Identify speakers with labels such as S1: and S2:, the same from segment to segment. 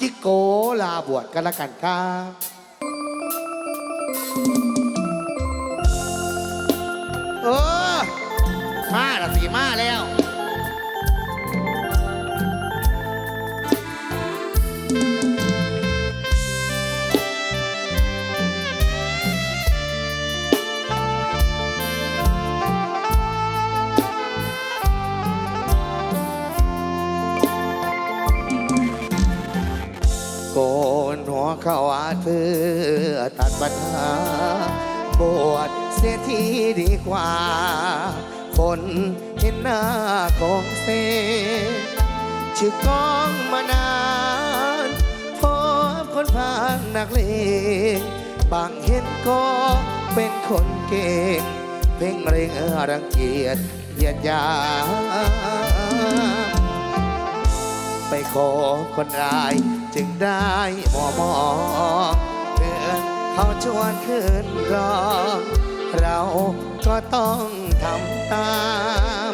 S1: จิโกลาบวชกันละกันครับเออมาละสีมาแล้ว หัวเข้าอาเธอตัดปัญหาบวชเสียทีดีกว่า คนเห็นหน้าของเซชื่อกองมานานพบคนผ่านนักเลงบางเห็นก็เป็นคนเก่ง เพ่งเร่งรังเกียจเยียดยามไปขอคนร้าย จึงได้หมอมองเพื่อนเขาชวนขึ้นร้อง เราก็ต้องทำตาม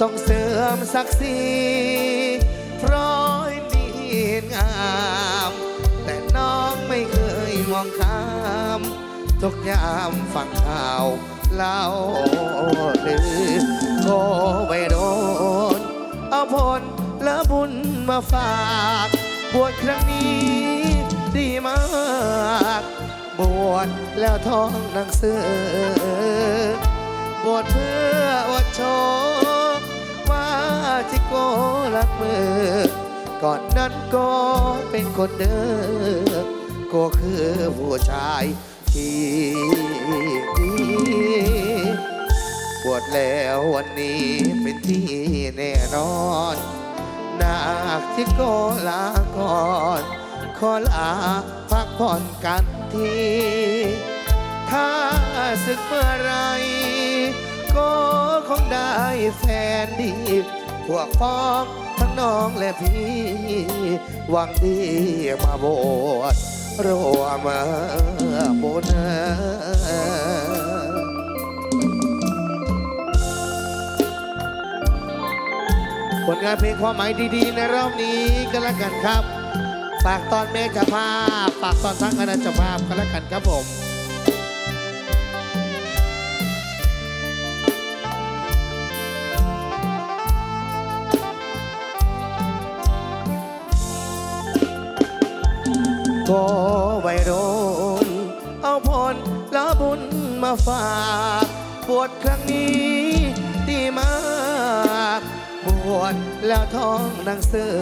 S1: ต้องเสื่อมศักดิ์ศรีเพราะมีงาม แต่น้องไม่เคยมองข้ามทุกยามฟังข่าวเล่าลือโกไปโดนเอาผลและบุญมาฝาก บวชครั้งนี้ ดีมาก บวชแล้วท้องหนังสือบวชเพื่ออวดโชว์ว่าจิโกรักมือ ก่อนนั้นก็เป็นคนเดิมก็คือผู้ชายที่ดีบวชแล้ววันนี้เป็นที่แน่นอน นาคที่โกลาก่อนขอลาพักผ่อนกันที ถ้าศึกเมื่อไร ก็คงได้แฟนดีพวกพ้องทั้งน้องและพี่หวังดีมาโบวชรวมบุญ ผลงานเพลงความหมายดีๆ ในรอบนี้ก็แล้วกันครับฝากตอนแม่เจ้าภาพฝากตอนทั้งคณะจภาพก็แล้วกันครับผมก็ไวโรนเอาพรและบุญมาฝากบวชครั้งนี้ บวชแล้วท้องหนังเสือ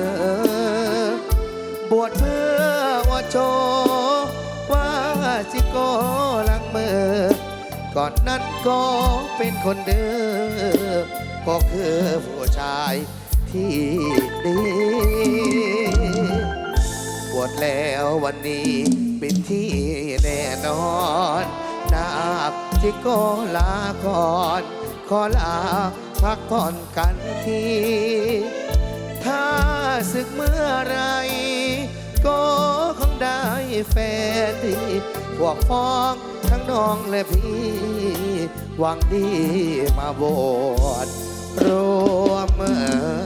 S1: บวชเพื่อว่าโชว์ว่าจิโกลังมือก่อนนั้นก็เป็นคนเดิมก็คือผู้ชายที่ดีบวชแล้ววันนี้เป็นที่แน่นอนนาคที่ก็ลาก่อนขอลา พักผ่อนกันที ถ้าศึกเมื่อไร ก็คงได้แฟนดีพวกพ้องทั้งน้องและพี่ หวังดีมาบวชรวมบุญ